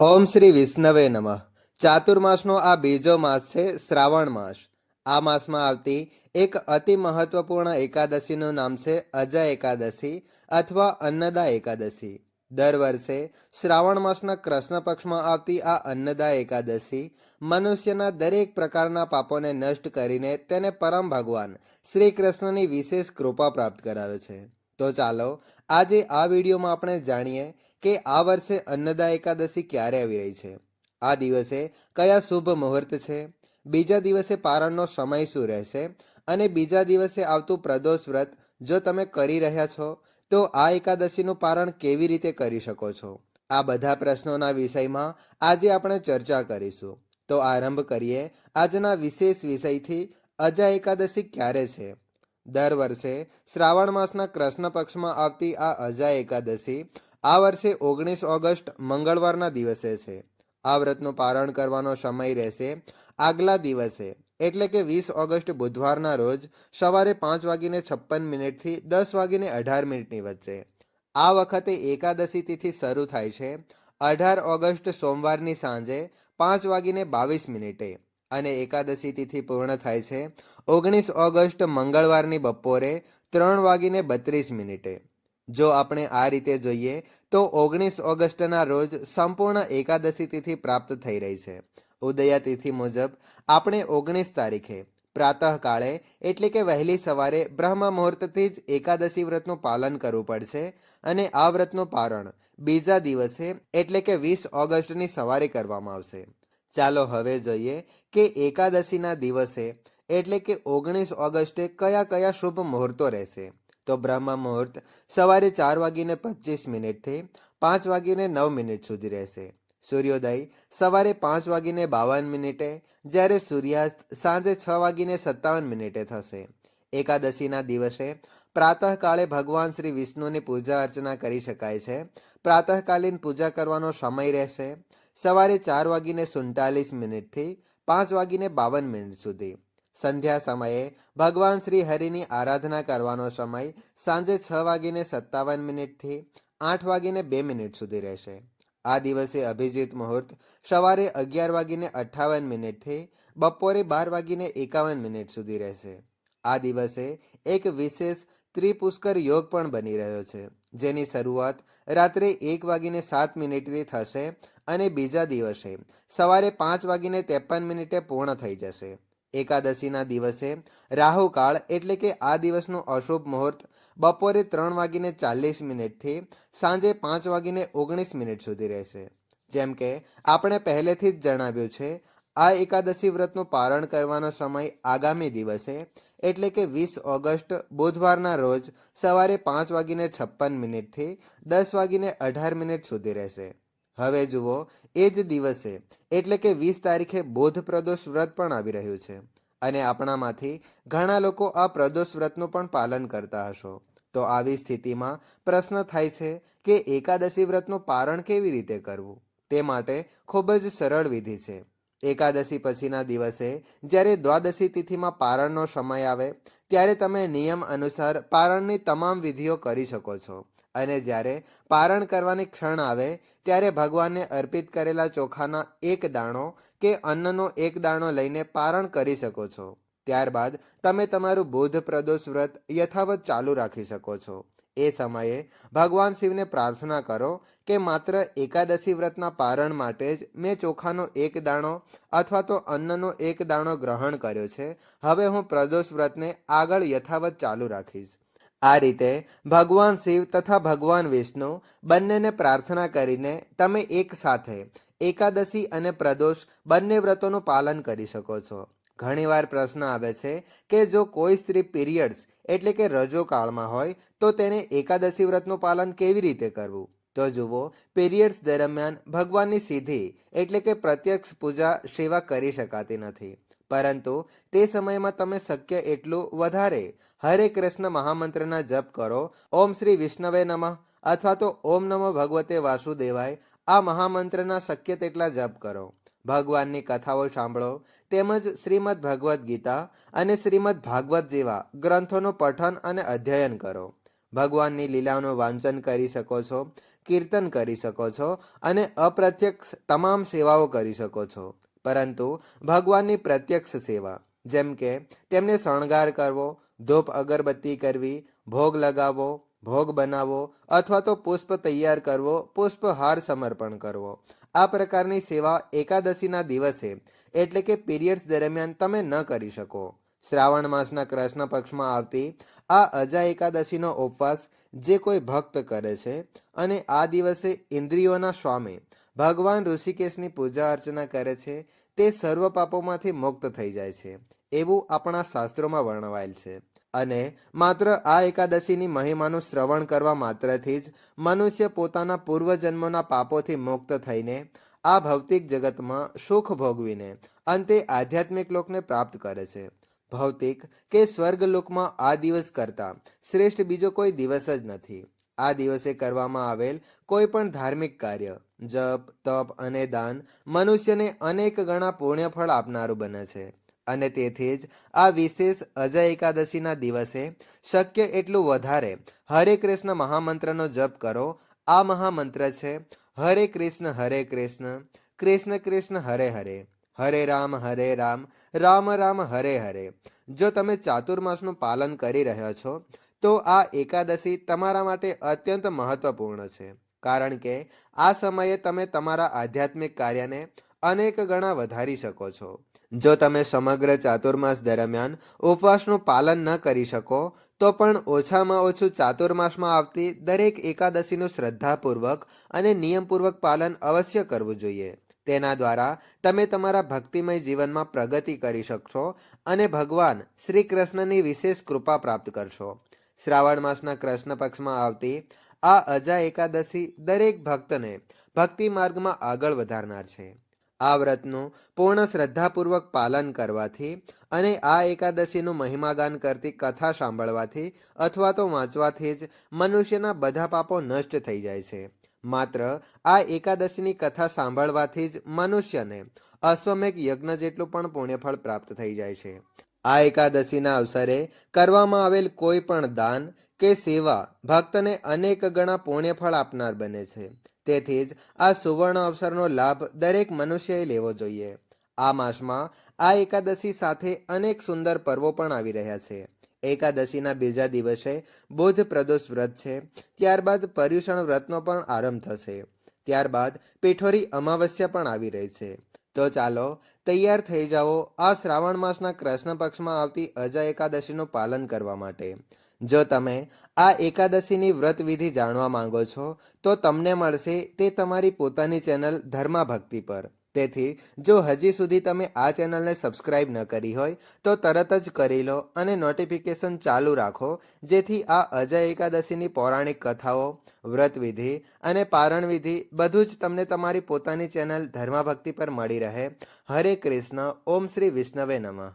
ઓમ શ્રી વિષ્ણવે નમઃ. ચાતુર્માસનો આ બીજો માસ છે શ્રાવણ માસ. આ માસમાં આવતી એક અતિ મહત્વપૂર્ણ એકાદશીનું નામ છે અજય એકાદશી અથવા અન્નદા એકાદશી. દર વર્ષે શ્રાવણ માસના કૃષ્ણ પક્ષમાં આવતી આ અન્નદા એકાદશી મનુષ્યના દરેક પ્રકારના પાપોને નષ્ટ કરીને તેને પરમ ભગવાન શ્રી કૃષ્ણની વિશેષ કૃપા પ્રાપ્ત કરાવે છે. તો ચાલો, આજે આ વિડીયોમાં આપણે જાણીએ કે આ વર્ષે અન્નદા એકાદશી ક્યારે આવી રહી છે. આ દિવસે કયા શુભ મુહૂર્ત છે? બીજા દિવસે પારણનો સમય શું રહેશે? અને બીજા દિવસે આવતું પ્રદોષ વ્રત જો તમે કરી રહ્યા છો, તો આ એકાદશીનું પારણ કેવી રીતે કરી શકો છો? આ બધા પ્રશ્નોના વિષયમાં આજે આપણે ચર્ચા કરીશું. તો આરંભ કરીએ આજના વિશેષ વિષયથી, અજા એકાદશી ક્યારે છે? દર વર્ષે શ્રાવણ માસના કૃષ્ણ પક્ષમાં આવતી આ અજા એકાદશી આ વર્ષે ઓગણીસ ઓગસ્ટ મંગળવારના દિવસે છે. આ વ્રતનું પારણ કરવાનો સમય રહેશે આગલા દિવસે, એટલે કે વીસ ઓગસ્ટ બુધવારના રોજ સવારે પાંચ વાગીને છપ્પન મિનિટથી દસ વાગીને અઢાર મિનિટની વચ્ચે. આ વખતે એકાદશી તિથિ શરૂ થાય છે અઢાર ઓગસ્ટ સોમવારની સાંજે પાંચ વાગીને બાવીસ મિનિટે. અને એકાદશી તિથિ પૂર્ણ થાય છે. ઓગણીસ ઓગસ્ટ મંગળવારની બપોરે ત્રણ વાગીને બત્રીસ મિનિટે. જો આપણે આ રીતે જોઈએ, તો ઓગણીસ ઓગસ્ટના રોજ સંપૂર્ણ એકાદશી તિથિ પ્રાપ્ત થઈ રહી છે. ઉદયા તિથિ મુજબ આપણે ઓગણીસ તારીખે, પ્રાતઃકાળે એટલે કે વહેલી સવારે બ્રહ્મ મુહૂર્તથી જ એકાદશી વ્રતનું પાલન કરવું પડશે અને આ વ્રતનું પારણ બીજા દિવસે એટલે કે વીસ ઓગસ્ટની સવારે કરવામાં આવશે. ચાલો હવે જોઈએ કે એકાદશીના દિવસે, એટલે કે ઓગણીસ ઓગસ્ટે કયા કયા શુભ મુહૂર્તો રહેશે? તો બ્રહ્મ મુહૂર્ત સવારે ચાર વાગીને પચીસ મિનિટથી પાંચ વાગીને નવ મિનિટ સુધી રહેશે. સૂર્યોદય સવારે પાંચ વાગીને બાવન મિનિટે, જ્યારે સૂર્યાસ્ત સાંજે છ વાગીને સત્તાવન મિનિટે થશે. એકાદશીના દિવસે પ્રાતઃકાળે ભગવાન શ્રી વિષ્ણુની પૂજા અર્ચના કરી શકાય છે. પ્રાતઃકાલીન પૂજા કરવાનો સમય રહેશે. સવારે ચાર વાગીને સુડતાલીસ મિનિટથી પાંચ વાગીને બાવન મિનિટ સુધી. સંધ્યા સમયે ભગવાન શ્રી હરિની આરાધના કરવાનો સમય સાંજે છ વાગીને સત્તાવન મિનિટથી આઠ વાગીને બે મિનિટ સુધી રહેશે. આ દિવસે અભિજીત મુહૂર્ત સવારે અગિયાર વાગીને અઠ્ઠાવન મિનિટથી બપોરે બાર વાગીને એકાવન મિનિટ સુધી રહેશે. આ દિવસે એક વિશેષ ત્રિપુષ્કર યોગ પણ બની રહ્યો છે. જેની શરૂઆત રાત્રે એક વાગીને સાત મિનિટથી થશે અને બીજા દિવસે સવારે પાંચ વાગીને ત્રેપન મિનિટે પૂર્ણ થઈ જશે. એકાદશીના દિવસે રાહુકાળ એટલે કે આ દિવસનું અશુભ મુહૂર્ત બપોરે ત્રણ વાગીને ચાલીસ મિનિટથી સાંજે પાંચ વાગીને ઓગણીસ મિનિટ સુધી રહેશે. જેમ કે આપણે પહેલેથી જ જણાવ્યું છે આ એકાદશી વ્રતનું પારણ કરવાનો સમય આગામી દિવસે એટલે કે વીસ ઓગસ્ટ, બુધવારના રોજ સવારે પાંચ વાગીને છપ્પન મિનિટથી દસ વાગીને અઢાર મિનિટ સુધી રહેશે. હવે જુઓ, એ જ દિવસે એટલે કે વીસ તારીખે બોધ પ્રદોષ વ્રત પણ આવી રહ્યું છે અને આપણામાંથી ઘણા લોકો આ પ્રદોષ વ્રતનું પણ પાલન કરતા હશો. તો આવી સ્થિતિમાં પ્રશ્ન થાય છે કે એકાદશી વ્રતનું પારણ કેવી રીતે કરવું? તે માટે ખૂબ જ સરળ વિધિ છે. એકાદશી પછીના દિવસે, જ્યારે દ્વાદશી તિથિમાં પારણનો સમય આવે, ત્યારે તમે નિયમ અનુસાર પારણની તમામ વિધિઓ કરી શકો છો. અને જ્યારે પારણ કરવાની ક્ષણ આવે, ત્યારે ભગવાનને અર્પિત કરેલા ચોખાના એક દાણો કે અન્નનો એક દાણો લઈને પારણ કરી શકો છો. ત્યારબાદ તમે તમારું બુધ પ્રદોષ વ્રત યથાવત ચાલુ રાખી શકો છો. એ સમયે ભગવાન શિવને પ્રાર્થના કરો કે માત્ર એકાદશી વ્રતના પારણ માટે જ મેં ચોખાનો એક દાણો અથવા તો અન્નનો એક દાણો ગ્રહણ કર્યો છે. હવે હું પ્રદોષ વ્રતને આગળ યથાવત ચાલુ રાખીશ. આ રીતે ભગવાન શિવ તથા ભગવાન વિષ્ણુ બંનેને પ્રાર્થના કરીને તમે એક સાથે એકાદશી અને પ્રદોષ બંને વ્રતોનું પાલન કરી શકો છો. ઘણીવાર પ્રશ્ન આવે છે કે જો કોઈ સ્ત્રી પીરિયડ્સ એટલે કે રજોકાળમાં હોય, તો તેને એકાદશી વ્રતનું પાલન કેવી રીતે કરવું? તો જુઓ પીરિયડ્સ દરમિયાન ભગવાનની સીધી એટલે કે પ્રત્યક્ષ પૂજા સેવા કરી શકાતી નથી. પરંતુ તે સમયમાં તમે શક્ય એટલું વધારે હરે કૃષ્ણ મહામંત્રના જપ કરો, ઓમ શ્રી વિષ્ણવે નમઃ અથવા તો ઓમ નમઃ ભગવતે વાસુદેવાય, આ મહામંત્રના શક્ય તેટલા જપ કરો. ભગવાનની કથાઓ સાંભળો, તેમજ શ્રીમદ ભગવદ્ ગીતા અને શ્રીમદ ભાગવત જેવા ગ્રંથોનું પઠન અને અધ્યયન કરો. ભગવાનની લીલાઓનું વાંચન કરી શકો છો, કીર્તન કરી શકો છો અને અપ્રત્યક્ષ તમામ સેવાઓ કરી શકો છો. પરંતુ ભગવાનની પ્રત્યક્ષ સેવા, જેમ કે તેમને શણગાર કરવો, ધૂપ અગરબત્તી કરવી, ભોગ લગાવવો ભોગ બનાવવો અથવા તો પુષ્પ તૈયાર કરવો પુષ્પહાર સમર્પણ કરવો. આ પ્રકારની સેવા એકાદશીના દિવસે, એટલે કે પીરિયડ્સ દરમિયાન તમે ન કરી શકો. શ્રાવણ માસના કૃષ્ણ પક્ષમાં આવતી આ અજા એકાદશીનો ઉપવાસ જે કોઈ ભક્ત કરે છે અને આ દિવસે ઇન્દ્રિયોના સ્વામી ભગવાન ઋષિકેશની પૂજા અર્ચના કરે છે, તે સર્વ પાપોમાંથી મુક્ત થઈ જાય છે. એવું આપણા શાસ્ત્રોમાં વર્ણવાયેલ છે. અને માત્ર આ એકાદશીની મહિમાનું શ્રવણ કરવા માત્રથી જ મનુષ્ય પોતાના પૂર્વજન્મોના પાપોથી મુક્ત થઈને આ ભૌતિક જગતમાં સુખ ભોગવીને અંતે આધ્યાત્મિક લોકને પ્રાપ્ત કરે છે. ભૌતિક કે સ્વર્ગ લોકમાં આ દિવસ કરતાં શ્રેષ્ઠ બીજો કોઈ દિવસ જ નથી. આ દિવસે કરવામાં આવેલ કોઈ પણ ધાર્મિક કાર્ય, જપ, તપ અને દાન મનુષ્યને અનેક ગણા પુણ્યફળ આપનારું બને છે. અને તેથી જ આ વિશેષ અજય એકાદશીના દિવસે શક્ય એટલું વધારે હરે કૃષ્ણ મહામંત્રનો જપ કરો. આ મહામંત્ર છે, હરે કૃષ્ણ હરે કૃષ્ણ કૃષ્ણ કૃષ્ણ, હરે હરે હરે રામ હરે રામ રામ રામ, હરે હરે. જો તમે ચાતુર્માસનું પાલન કરી રહ્યા છો, તો આ એકાદશી તમારા માટે અત્યંત મહત્વપૂર્ણ છે. કારણ કે આ સમયે તમે તમારા આધ્યાત્મિક કાર્યને અનેક ગણા વધારી શકો છો. જો તમે સમગ્ર ચાતુર્માસ દરમિયાન ઉપવાસનું પાલન ન કરી શકો, તો પણ ઓછામાં ઓછું ચાતુર્માસમાં આવતી દરેક એકાદશીનું શ્રદ્ધાપૂર્વક અને નિયમપૂર્વક પાલન અવશ્ય કરવું જોઈએ. તેના દ્વારા તમે તમારા ભક્તિમય જીવનમાં પ્રગતિ કરી શકશો અને ભગવાન શ્રી કૃષ્ણની વિશેષ કૃપા પ્રાપ્ત કરશો. શ્રાવણ માસના કૃષ્ણ પક્ષમાં આવતી આ અજા એકાદશી દરેક ભક્તને ભક્તિ માર્ગમાં આગળ વધારનાર છે. આ વ્રતનું પૂર્ણ શ્રદ્ધાપૂર્વક પાલન કરવાથી અને આ એકાદશીનું મહિમાગાન કરતી કથા સાંભળવાથી અથવા તો વાંચવાથી જ મનુષ્યના બધા પાપો નષ્ટ થઈ જાય છે. માત્ર આ એકાદશીની કથા સાંભળવાથી જ મનુષ્યને અશ્વમેઘ યજ્ઞ જેટલું પણ પુણ્યફળ પ્રાપ્ત થઈ જાય છે. આ એકાદશીના અવસરે કરવામાં આવેલ કોઈ પણ દાન કે સેવા ભક્તને અનેક ગણા પુણ્યફળ આપનાર બને છે. તેથી જ આ સુવર્ણ અવસરનો લાભ દરેક મનુષ્યએ લેવો જોઈએ. આ માસમાં આ એકાદશી સાથે અનેક સુંદર પર્વો પણ આવી રહ્યા છે. એકાદશીના બીજા દિવસે બુધ પ્રદોષ વ્રત છે. ત્યારબાદ પર્યુષણ વ્રતનો પણ આરંભ થશે. ત્યારબાદ પીઠોરી અમાવસ્યા પણ આવી રહી છે. તો ચાલો તૈયાર થઈ જાઓ આ શ્રાવણ માસના કૃષ્ણ પક્ષમાં આવતી અજય એકાદશીનું પાલન કરવા માટે. જો તમે આ એકાદશીની વ્રત વિધિ જાણવા માંગો છો, તો તમને મળશે તે તમારી પોતાની ચેનલ ધર્મા ભક્તિ પર. તેથી જો હજી સુધી તમે આ ચેનલને સબસ્ક્રાઇબ ન કરી હોય, તો તરત જ કરી લો અને નોટિફિકેશન ચાલુ રાખો, જેથી આ અજય એકાદશીની પૌરાણિક કથાઓ વ્રત વિધિ અને પારણ વિધિ બધું જ તમને તમારી પોતાની ચેનલ ધર્માભક્તિ પર મળી રહે. હરે કૃષ્ણ, ઓમ શ્રી વિષ્ણવે નમઃ.